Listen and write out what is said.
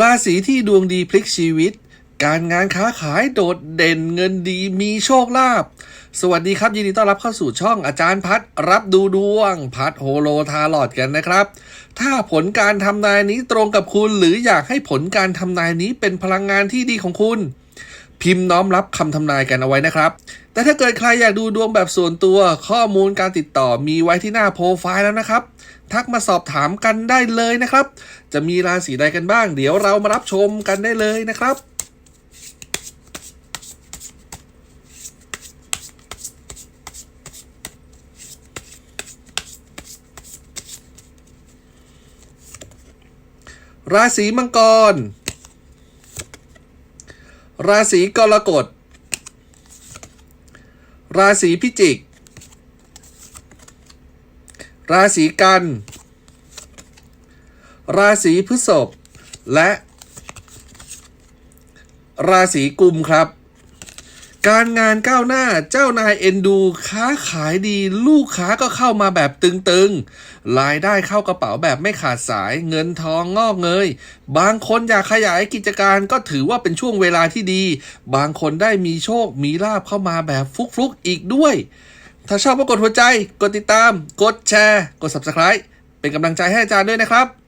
ราศีที่ดวงดีพลิกชีวิต การงานค้าขายโดดเด่นเงินดีมีโชคลาภสวัสดีครับยินดีต้อนรับเข้าสู่ช่องอาจารย์พัดรับดูดวง พัดโฮโลทาลอดกันนะครับ ถ้าผลการทำนายนี้ตรงกับคุณหรืออยากให้ผลการทำนายนี้เป็นพลังงานที่ดีของคุณ พิมพ์น้อมรับคำทำนายกันเอาไว้นะครับ แต่ถ้าเกิดใครอยากดูดวงแบบส่วนตัว ข้อมูลการติดต่อมีไว้ที่หน้าโปรไฟล์แล้วนะครับ ทักมาสอบถามกันได้เลยนะครับ จะมีราศีใดกันบ้าง เดี๋ยวเรามารับชมกันได้เลยนะครับราศีมังกร ราศีกรกฎ ราศีพิจิก ราศีกัน ราศีพฤษภและ ราศีกุมครับ การงานก้าวหน้าเจ้านายเอ็นดูค้าขายดี ลูกค้าก็เข้ามาแบบตึงๆ รายได้เข้ากระเป๋าแบบไม่ขาดสาย เงินทองงอกเงย บางคนอยากขยายกิจการก็ถือว่าเป็นช่วงเวลาที่ดี บางคนได้มีโชคมีลาบเข้ามาแบบฟลุกๆอีกด้วย ถ้าชอบก็กดหัวใจ กดติดตาม กดแชร์ กด subscribe เป็นกำลังใจให้อาจารย์ด้วยนะครับ